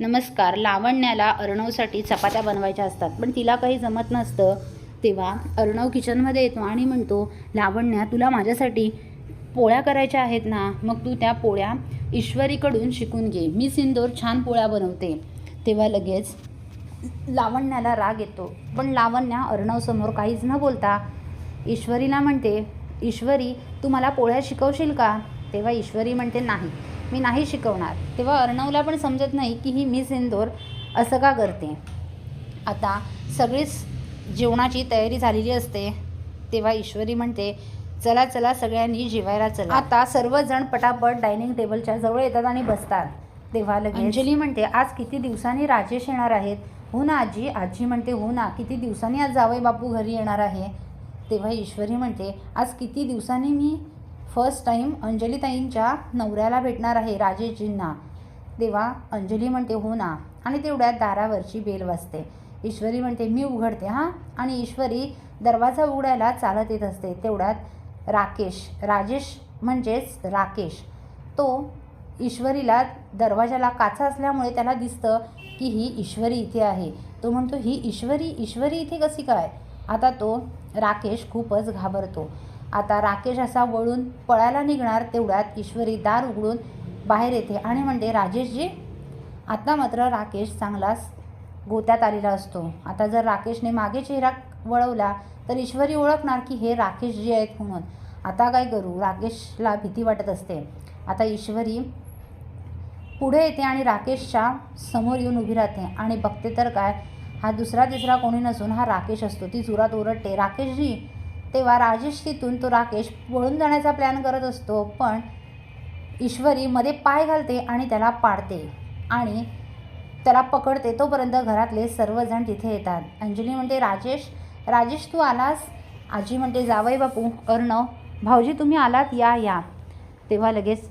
नमस्कार. लावण्याला अर्णवसाठी चपात्या बनवायच्या असतात. पण तिला काही जमत नसतं. तेव्हा अर्णव किचनमध्ये येतो आणि म्हणतो लावण्या तुला माझ्यासाठी पोळ्या करायच्या आहेत ना? मग तू त्या पोळ्या ईश्वरीकडून शिकून घे. मी सिंदूर छान पोळ्या बनवते. तेव्हा लगेच लावण्याला राग येतो. पण लावण्या अर्णवसमोर काहीच न बोलता ईश्वरीला म्हणते ईश्वरी तू मला पोळ्या शिकवशील का? तेव्हा ईश्वरी म्हणते नाही. मी नाही शिकवणार. तेव्हा अर्णवला पण समजत नाही की ही मिस इंदोर असं का करते. आता सगळीच जेवणाची तयारी झालेली असते. तेव्हा ईश्वरी म्हणते चला चला सगळ्यांनी जेवायला चला. आता सर्वजण पटापट डायनिंग टेबलच्या जवळ येतात आणि बसतात. तेव्हा लगेच अंजली म्हणते आज किती दिवसांनी राजेश येणार आहेत? हो ना आजी. आजी म्हणते हो ना किती दिवसांनी आज जावई बापू घरी येणार आहे? तेव्हा ईश्वरी म्हणते आज किती दिवसांनी मी फर्स्ट टाईम अंजलीताईंच्या नवऱ्याला भेटणार आहे राजेशजींना. तेव्हा अंजली म्हणते हो ना. आणि तेवढ्यात दारावरची बेल वाजते. ईश्वरी म्हणते मी उघडते हां. आणि ईश्वरी दरवाजा उघडायला चालत येत असते. तेवढ्यात राकेश राजेश म्हणजेच राकेश. तो ईश्वरीला दरवाजाला काचा असल्यामुळे त्याला दिसतं की ही ईश्वरी इथे आहे. तो म्हणतो ही ईश्वरी ईश्वरी इथे कशी काय? आता तो राकेश खूपच घाबरतो. आता राकेश असा वळून पळायला निघणार तेवढ्यात ईश्वरी दार उघडून बाहेर येते आणि म्हणते राजेशजी आता मात्र राकेश चांगलाच गोत्यात आलेला असतो. आता जर राकेशने मागे चेहरा वळवला तर ईश्वरी ओळखणार की हे राकेशजी आहेत म्हणून. आता काय करू? राकेशला भीती वाटत असते. आता ईश्वरी पुढे येते आणि राकेशच्या समोर येऊन उभी राहते. आणि बघते तर काय? हा दुसरा तिसरा कोणी नसून हा राकेश असतो. ती जोरात ओरडते राकेशजी तेव्हा राजेश तिथून तो राकेश पळून जाण्याचा प्लॅन करत असतो पण ईश्वरी मध्ये पाय घालते आणि त्याला पाडते आणि त्याला पकडते. तोपर्यंत घरातले सर्वजण तिथे येतात. अंजली म्हणते राजेश राजेश तू आलास? आजी म्हणते जावई बापू अर्णव भाऊजी तुम्ही आलात? या या. तेव्हा लगेच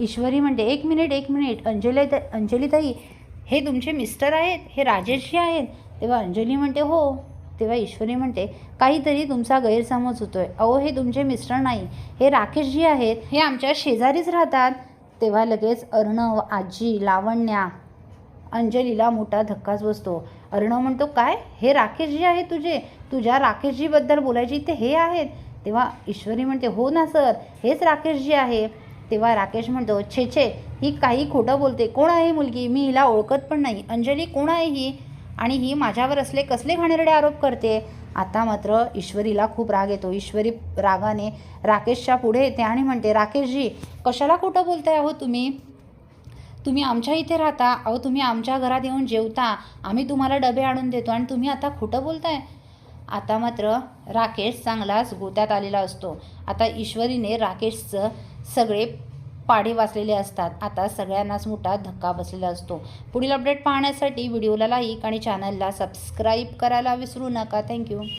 ईश्वरी म्हणते एक मिनिट एक मिनिट अंजली अंजलीताई हे तुमचे मिस्टर आहेत? हे राजेशजी आहेत? तेव्हा अंजली म्हणते हो. तेव्हा ईश्वरी म्हणते काहीतरी तुमचा गैरसमज होतोय. अहो हे तुमचे मिस्टर नाही. हे राकेशजी आहेत हे आमच्या शेजारीच राहतात. तेव्हा लगेच अर्णव आजी लावण्या अंजलीला मोठा धक्काच बसतो. अर्णव म्हणतो काय? हे राकेशजी आहे तुझे? तुझ्या राकेशजीबद्दल बोलायची ते हे आहेत? तेव्हा ईश्वरी म्हणते हो ना सर. हेच राकेशजी आहे. तेव्हा राकेश म्हणतो छे छे. ही काही खोटं बोलते. कोण आहे मुलगी? मी हिला ओळखत पण नाही. अंजली कोण आहे ही? आणि ही माझ्यावर असले कसले घाणेरडे आरोप करते? आता मात्र ईश्वरीला खूप राग येतो. ईश्वरी रागाने राकेशच्या पुढे येते आणि म्हणते राकेशजी कशाला खोटं बोलताय आहो तुम्ही? तुम्ही आमच्या इथे राहता. अहो तुम्ही आमच्या घरात येऊन जेवता. आम्ही तुम्हाला डबे आणून देतो आणि तुम्ही आता खोटं बोलताय? आता मात्र राकेश चांगलाच गोत्यात आलेला असतो. आता ईश्वरीने राकेशचं सगळे पाढे वाचलेले असतात. आता सगळ्यांनाच मोठा धक्का बसलेला असतो. पुढील अपडेट पाहण्यासाठी व्हिडिओला लाईक आणि चॅनलला सबस्क्राईब करायला विसरू नका. थँक्यू